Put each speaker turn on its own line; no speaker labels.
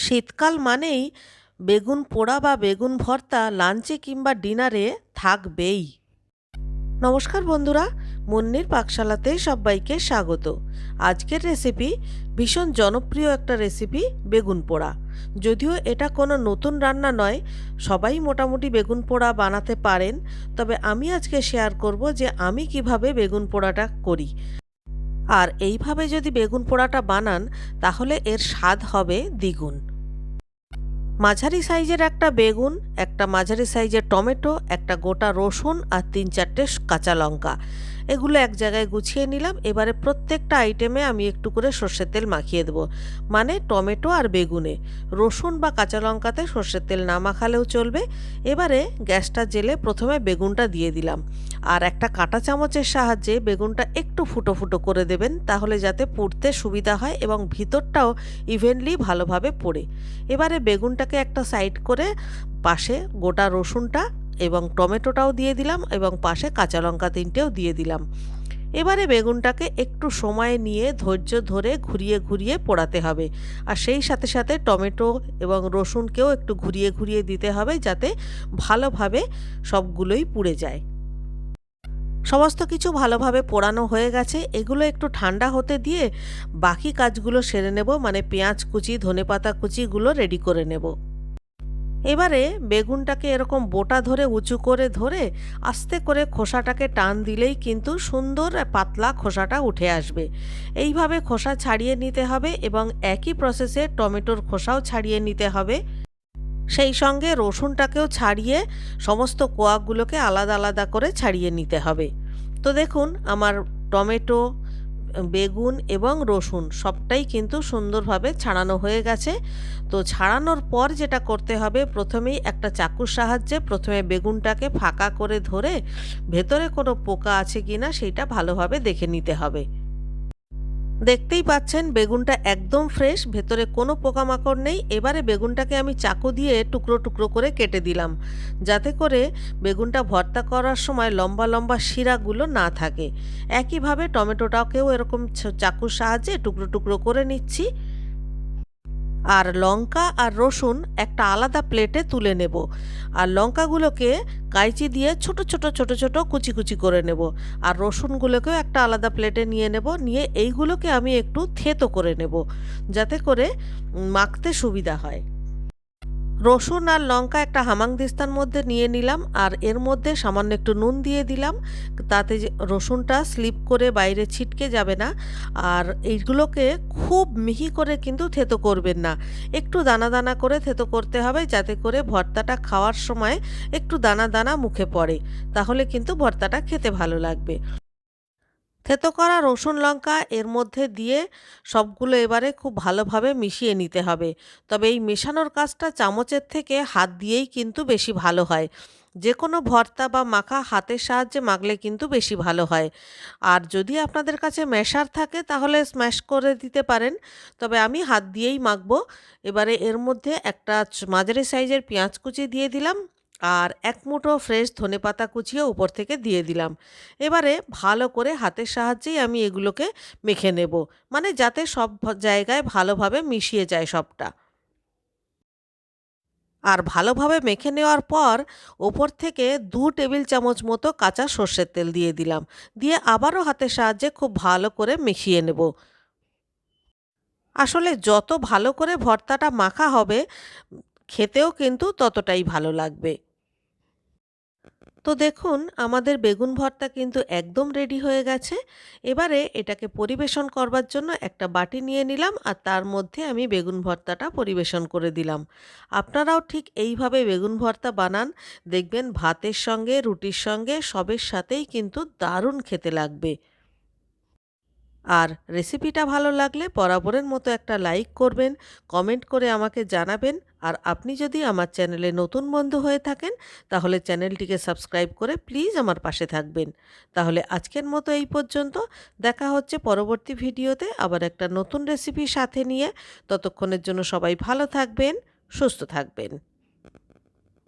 শীতকাল মানেই বেগুন পোড়া বা বেগুন ভর্তা, লাঞ্চে কিংবা ডিনারে থাকবেই। নমস্কার বন্ধুরা, মুন্নির পাকশালাতে সবাইকে স্বাগত। আজকের রেসিপি ভীষণ জনপ্রিয় একটা রেসিপি, বেগুন পোড়া। যদিও এটা কোনো নতুন রান্না নয়, সবাই মোটামুটি বেগুন পোড়া বানাতে পারেন, তবে আমি আজকে শেয়ার করব যে আমি কীভাবে বেগুন পোড়াটা করি। আর এইভাবে যদি বেগুন পোড়াটা বানান, তাহলে এর স্বাদ হবে দ্বিগুণ। মাঝারি সাইজের একটা বেগুন, একটা মাঝারি সাইজের টমেটো, একটা গোটা রসুন আর তিন চারটে কাঁচা লঙ্কা। এগুলো এক জায়গায় গুছিয়ে নিলাম। এবারে প্রত্যেকটা আইটেমে আমি একটু করে সর্ষের তেল মাখিয়ে দেবো। মানে টমেটো আর বেগুনে। রসুন বা কাঁচা লঙ্কাতে সর্ষের তেল না মাখালেও চলবে। এবারে গ্যাসটা জেলে প্রথমে বেগুনটা দিয়ে দিলাম। আর একটা কাঁটা চামচের সাহায্যে বেগুনটা একটু ফুটো ফুটো করে দেবেন, তাহলে যাতে পুড়তে সুবিধা হয় এবং ভিতরটাও ইভেনলি ভালোভাবে পড়ে। এবারে বেগুনটাকে একটা সাইড করে পাশে গোটা রসুনটা এবং টমেটোটাও দিয়ে দিলাম এবং পাশে কাঁচা লঙ্কা তিনটেও দিয়ে দিলাম। এবারে বেগুনটাকে একটু সময় নিয়ে ধৈর্য ধরে ঘুরিয়ে ঘুরিয়ে পোড়াতে হবে। আর সেই সাথে সাথে টমেটো এবং রসুনকেও একটু ঘুরিয়ে ঘুরিয়ে দিতে হবে যাতে ভালোভাবে সবগুলোই পুড়ে যায়। সমস্ত কিছু ভালোভাবে পোড়ানো হয়ে গেছে। এগুলো একটু ঠান্ডা হতে দিয়ে বাকি কাজগুলো সেরে নেব। মানে পেঁয়াজ কুচি, ধনেপাতা কুচিগুলো রেডি করে নেব। এবারে বেগুনটাকে এরকম বোটা ধরে, উঁচু করে ধরে, আস্তে করে খোসাটাকে টান দিলেই কিন্তু সুন্দর পাতলা খোসাটা উঠে আসবে। এইভাবে খোসা ছাড়িয়ে নিতে হবে এবং একই প্রসেসে টমেটোর খোসাও ছাড়িয়ে নিতে হবে। সেই সঙ্গে রসুনটাকেও ছাড়িয়ে সমস্ত কোয়াগুলোকে আলাদা আলাদা করে ছাড়িয়ে নিতে হবে। তো দেখুন, আমার টমেটো বেগুন এবং রসুন সবটাই কিন্তু সুন্দরভাবে ছাড়ানো হয়ে গেছে। তো ছাড়ানোর পর যেটা করতে হবে, প্রথমেই একটা চাকুর সাহায্যে প্রথমে বেগুনটাকে ফাঁকা করে ধরে ভেতরে কোনো পোকা আছে কি না সেইটা ভালোভাবে দেখে নিতে হবে। দেখতেই পাচ্ছেন বেগুনটা একদম ফ্রেশ ভেতরে কোনো পোকামাকড় নেই। এবারে বেগুনটাকে আমি চাকু দিয়ে টুকরো টুকরো করে কেটে দিলাম, যাতে করে বেগুনটা ভর্তা করার সময় লম্বা লম্বা শিরাগুলো না থাকে। একইভাবে টমেটোটাকেও এরকম চাকুর সাহায্যে টুকরো টুকরো করে নিচ্ছি। আর লঙ্কা আর রসুন একটা আলাদা প্লেটে তুলে নেব। আর লঙ্কাগুলোকে কাইচি দিয়ে ছোট ছোট ছোট ছোট কুচি কুচি করে নেব। আর রসুনগুলোকেও একটা আলাদা প্লেটে নিয়ে নেব। নিয়ে এইগুলোকে আমি একটু থেতো করে নেব, যাতে করে মাখতে সুবিধা হয়। রসুন আর লঙ্কা একটা হামাংদিস্তার মধ্যে নিয়ে নিলাম আর এর মধ্যে সামান্য একটু নুন দিয়ে দিলাম। তাতে রসুনটা স্লিপ করে বাইরে ছিটকে যাবে না। আর এইগুলোকে খুব মিহি করে কিন্তু থেতো করবেন না। একটু দানা দানা করে থেতো করতে হবে যাতে করে ভর্তাটা খাওয়ার সময় একটু দানা দানা মুখে পড়ে। তাহলে কিন্তু ভর্তাটা খেতে ভালো লাগবে। থেতো করা রসুন লঙ্কা এর মধ্যে দিয়ে সবগুলো এবারে খুব ভালোভাবে মিশিয়ে নিতে হবে। তবে এই মেশানোর কাজটা চামচের থেকে হাত দিয়েই কিন্তু বেশি ভালো হয়। যে কোনো ভর্তা বা মাখা হাতের সাহায্যে মাখলে কিন্তু বেশি ভালো হয়। আর যদি আপনাদের কাছে ম্যাশার থাকে তাহলে স্ম্যাশ করে দিতে পারেন। তবে আমি হাত দিয়েই মাখবো। এবারে এর মধ্যে একটা মাঝারি সাইজের পেঁয়াজ কুচি দিয়ে দিলাম। আর এক মুঠো ফ্রেশ ধনে পাতা কুচিয়ে উপর থেকে দিয়ে দিলাম। এবারে ভালো করে হাতের সাহায্যেই আমি এগুলোকে মেখে নেব মানে যাতে সব জায়গায় ভালোভাবে মিশিয়ে যায় সবটা। আর ভালোভাবে মেখে নেওয়ার পর ওপর থেকে দু টেবিল চামচ মতো কাঁচা সর্ষের তেল দিয়ে দিলাম, দিয়ে আবারও হাতের সাহায্যে খুব ভালো করে মিশিয়ে নেব। আসলে যত ভালো করে ভর্তাটা মাখা হবে, খেতেও কিন্তু ততটাই ভালো লাগবে। তো দেখুন, আমাদের বেগুন ভর্তা কিন্তু একদম রেডি হয়ে গেছে। এবারে এটাকে পরিবেশন করবার জন্য একটা বাটি নিয়ে নিলাম আর তার মধ্যে আমি বেগুন ভর্তাটা পরিবেশন করে দিলাম। আপনারাও ঠিক এইভাবে বেগুন ভর্তা বানান। দেখবেন ভাতের সঙ্গে, রুটির সঙ্গে সবের সাথেই কিন্তু দারুণ খেতে লাগবে। আর রেসিপিটা ভালো লাগলে বরাবরের মতো একটা লাইক করবেন কমেন্ট করে আমাকে জানাবেন। আর আপনি যদি আমার চ্যানেলে নতুন বন্ধু হয়ে থাকেন, তাহলে চ্যানেলটিকে সাবস্ক্রাইব করে প্লিজ আমার পাশে থাকবেন। তাহলে আজকের মতো এই পর্যন্ত। দেখা হচ্ছে পরবর্তী ভিডিওতে আবার একটা নতুন রেসিপি সাথে নিয়ে। ততক্ষণের জন্য সবাই ভালো থাকবেন, সুস্থ থাকবেন।